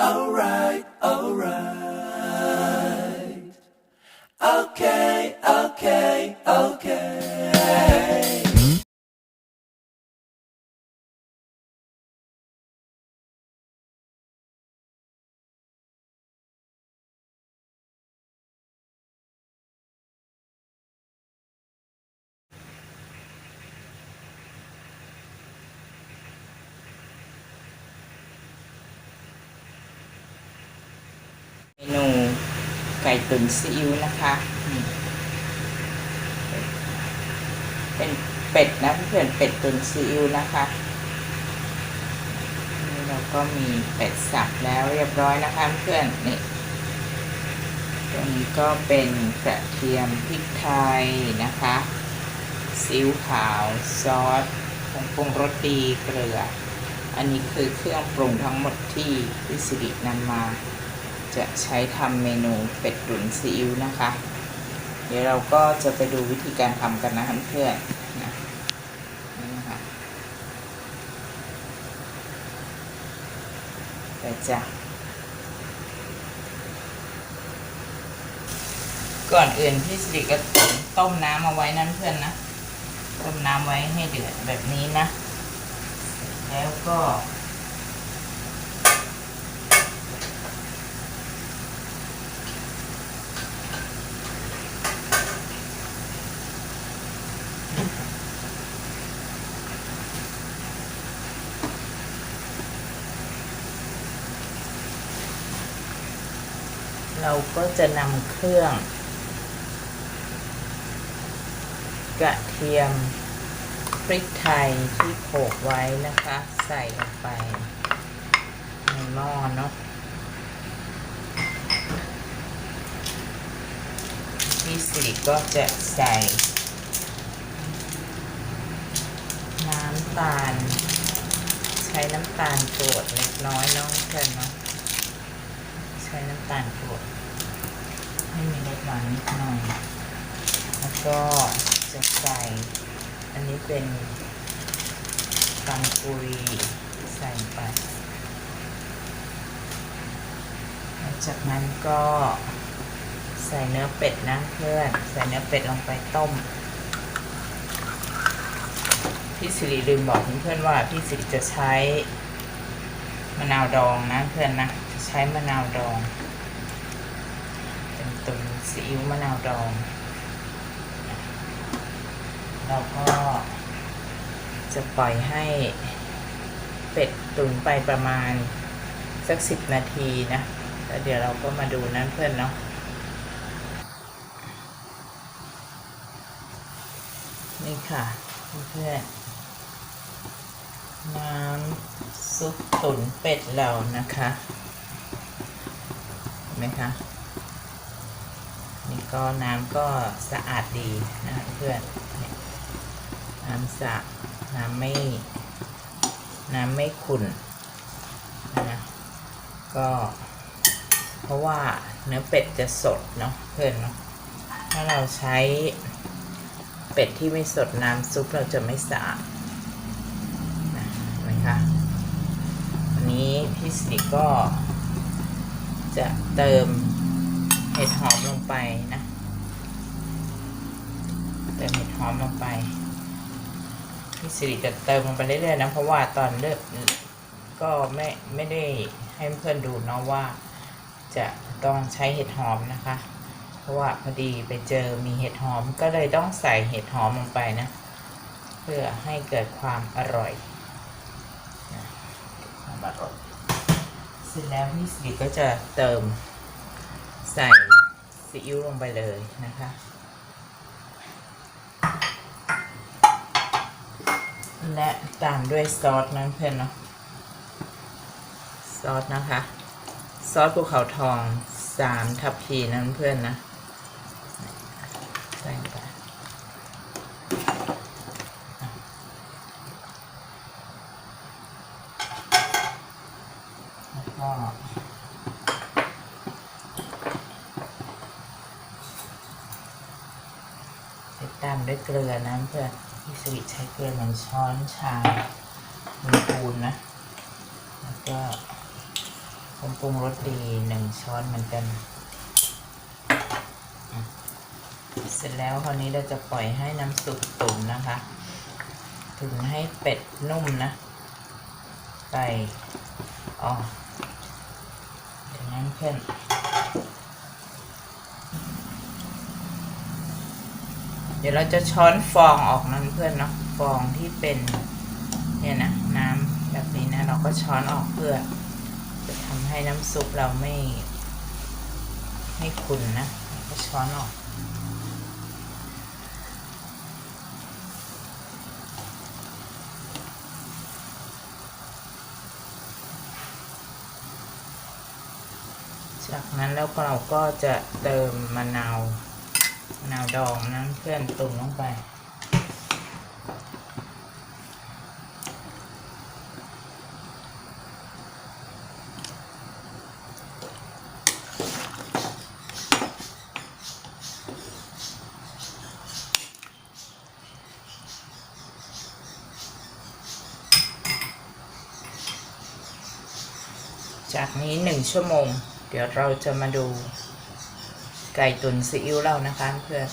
alright, alright. ก่ตุ๋นซีอิ๊วนะคะเป็นเป็ดนะเพื่อนเป็ดตุ๋นซีอิ๊วนะคะนี่เราก็มีเป็ดสับแล้วเรียบร้อยนะคะเพื่อนนี่ตรงนี้ก็เป็นกระเทียมพริกไทยนะคะซีอิ๊วขาวซอสผงปรุงรสดีเกลือ อันนี้คือเครื่องปรุงทั้งหมดที่พิสิรินำมา จะใช้ทำเมนูเป็ดตุ๋นซีอิ๊วนะคะ เดี๋ยวเราก็จะไปดูวิธีการทำกันนะเพื่อนนะนี่นะคะไปจ้ะก่อนอื่นพี่สิริก็ต้มน้ำเอาไว้นั่นเพื่อนนะต้มน้ำไว้ให้เดือดแบบนี้นะ แล้วก็ เราก็จะนำเครื่อง กระเทียมพริกไทยที่โขกไว้นะคะ ใส่ลงไป ในหม้อเนาะพี่สิริก็จะใส่ น้ำตาล ใช้น้ำตาลกรวดเล็กน้อยน้องเพื่อนเนาะใช้น้ำตาลกรวด ให้มีรสหวานนิดหน่อย แล้วก็จะใส่ อันนี้เป็นตังกุยใส่ไปหลังจากนั้นก็ใส่เนื้อเป็ดนะเพื่อน ใส่เนื้อเป็ดลงไปต้ม พี่สิริลืมบอกเพื่อนว่าพี่สิริจะใช้มะนาวดองนะเพื่อนนะ ใช้มะนาวดอง ตุนซีอิ๊วมะนาวดองเราก็จะปล่อยให้เป็ดตุ๋นไปประมาณสักสิบนาทีนะแล้วเดี๋ยวเราก็มาดูนั่นเพื่อนเนาะนี่ค่ะเพื่อนน้ำซุปตุ๋นเป็ดเรานะคะเห็นไหมคะ ก็น้ำก็สะอาดดีนะคะเพื่อน น้ำสะน้ำไม่ น้ำไม่ขุ่นนะก็ เพราะว่าเนื้อเป็ดจะสดเนาะเพื่อนเนาะถ้าเราใช้เป็ดที่ไม่สดน้ำซุปเราจะไม่สะอาดนะนไหมคะวันนี้พี่สิริก็จะเติมเห็ดหอมลงไปนะ เติมเห็ดหอมลงไปพี่สิริจะเติมลงไปเรื่อยๆนะ เพราะว่าตอนเลือกก็ไม่ไม่ได้ให้เพื่อนดูเนาะว่า จะต้องใช้เห็ดหอมนะคะ เพราะว่าพอดีไปเจอมีเห็ดหอมก็เลยต้องใส่เห็ดหอมลงไปนะ เพื่อให้เกิดความอร่อยความอร่อยเสร็จแล้วพี่สิริก็จะเติมใส่ซีอิ๊วลงไปเลยนะคะ และตามด้วยซอสนะเพื่อนเนาะซอสนะคะ ซอสภูเขาทองสามทัพพีนะเพื่อนนะใส่ไปแล้วก็ติดตามด้วยเกลือนะเพื่อน พี่สวิตใช้เกลือหนึ่งช้อนชาหนึ่งปูนนะ แล้วก็ผมปรุงรสดีหนึ่งช้อนเหมือนกัน เสร็จแล้วคราวนี้เราจะปล่อยให้น้ำซุปตุ๋นนะคะ ถึงให้เป็ดนุ่มนะไปอ๋อเดี๋ยวนั้นเพื่อน เดี๋ยวเราจะช้อนฟองออกนั่นเพื่อนเนาะฟองที่เป็นเนี่ยนะน้ำแบบนี้นะเราก็ช้อนออกเพื่อ จะทำให้น้ำซุปเราไม่ไม่ขุ่นนะก็ช้อนออกจากนั้นแล้วเราก็จะเติมมะนาว มะนาวดองนะเพื่อนตุ่มลงไป จากนี้หนึ่งชั่วโมง เดี๋ยวเราจะมาดู ไก่ตุ๋นซีอิ๊วเรานะคะเพื่อน